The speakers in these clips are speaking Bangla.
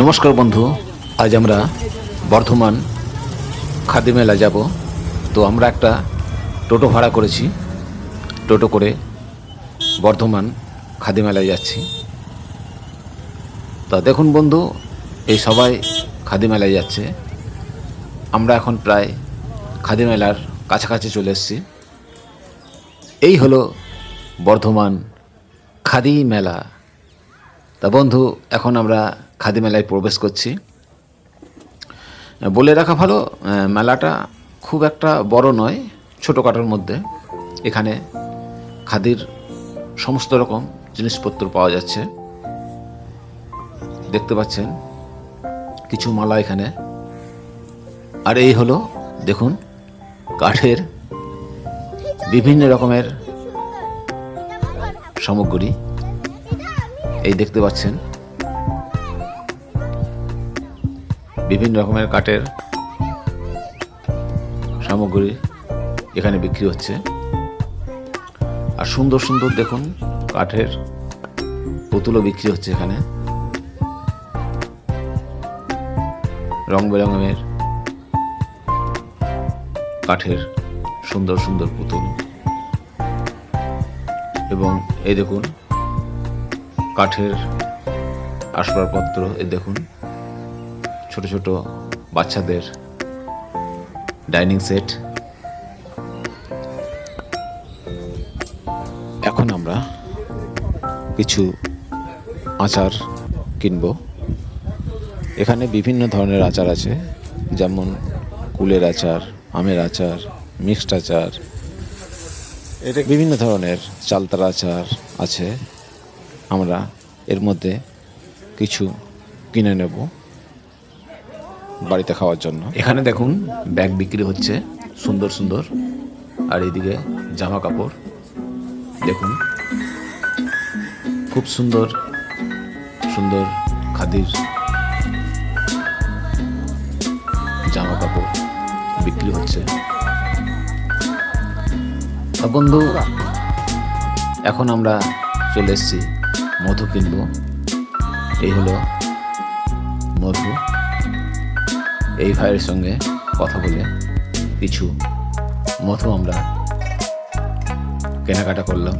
নমস্কার বন্ধু, আজ আমরা বর্ধমান খাদি মেলা যাব। তো আমরা একটা টোটো ভাড়া করেছি, টোটো করে বর্ধমান খাদি মেলায় যাচ্ছি। তা দেখুন বন্ধু, এই সবাই খাদি মেলায় যাচ্ছে। আমরা এখন প্রায় খাদি মেলার কাছাকাছি চলে এসেছি। এই হলো বর্ধমান খাদি মেলা তা বন্ধু, এখন আমরা খাদি মেলায় প্রবেশ করছি। বলে রাখা ভালো মেলাটা খুব একটা বড় নয়, ছোটোখাটোর মধ্যে। এখানে খাদির সমস্ত রকম জিনিসপত্র পাওয়া যাচ্ছে। দেখতে পাচ্ছেন, কিছু মালা এখানে। আর এই হলো, দেখুন, কাঠের বিভিন্ন রকমের সামগ্রী। এই দেখতে পাচ্ছেন বিভিন্ন রকমের কাঠের সামগ্রী এখানে বিক্রি হচ্ছে। আর সুন্দর সুন্দর দেখুন, কাঠের পুতুলও বিক্রি হচ্ছে এখানে। রং বেরঙের কাঠের সুন্দর সুন্দর পুতুল। এবং এই দেখুন, কাঠের আসবাবপত্র এ দেখুন। ছোট ছোট বাচ্চাদের ডাইনিং সেট। এখন আমরা কিছু আচার কিনব। এখানে বিভিন্ন ধরনের আচার আছে যেমন কুলের আচার আমের আচার মিক্সড আচার এটা বিভিন্ন ধরনের চালতার আচার আছে। আমরা এর মধ্যে কিছু কিনে নেব। বাড়িতে খাওয়ার জন্য। এখানে দেখুন, ব্যাগ বিক্রি হচ্ছে সুন্দর সুন্দর। আর এদিকে জামা কাপড়, দেখুন। খুব সুন্দর সুন্দর খাদির জামা কাপড় বিক্রি হচ্ছে। বন্ধু, এখন আমরা চলে এসেছি, মধু কিনবো। এই হলো মধু। এই ভাইয়ের সঙ্গে কথা বলে কিছু মতো আমরা কেনাকাটা করলাম।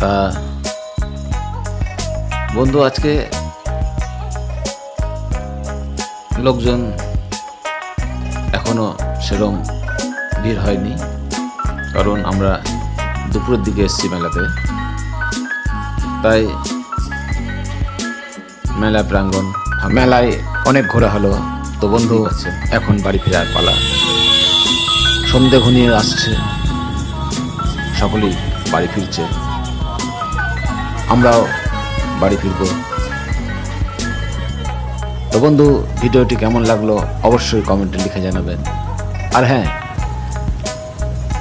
তা, বন্ধু, আজকে লোকজন এখনও সেরম ভিড় হয়নি, কারণ আমরা দুপুরের দিকে এসেছি মেলাতে। তাই মেলা প্রাঙ্গণ মেলায় অনেক ঘোরা হলো। তো বন্ধু এখন বাড়ি ফেরার পালা। সন্ধে ঘনিয়ে আসছে। সকলেই বাড়ি ফিরছে। আমরাও বাড়ি ফিরব। তো বন্ধু ভিডিওটি কেমন লাগল অবশ্যই কমেন্টে লিখে জানাবেন। আর হ্যাঁ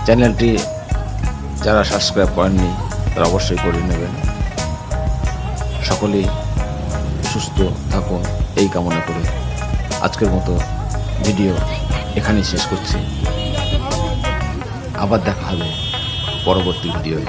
চ্যানেলটি যারা সাবস্ক্রাইব করেননি তারা অবশ্যই করে নেবেন। সকলেই সুস্থ থাকুন এই কামনা করে আজকের মতো ভিডিও এখানেই শেষ করছি। আবার দেখা হবে পরবর্তী ভিডিওয়।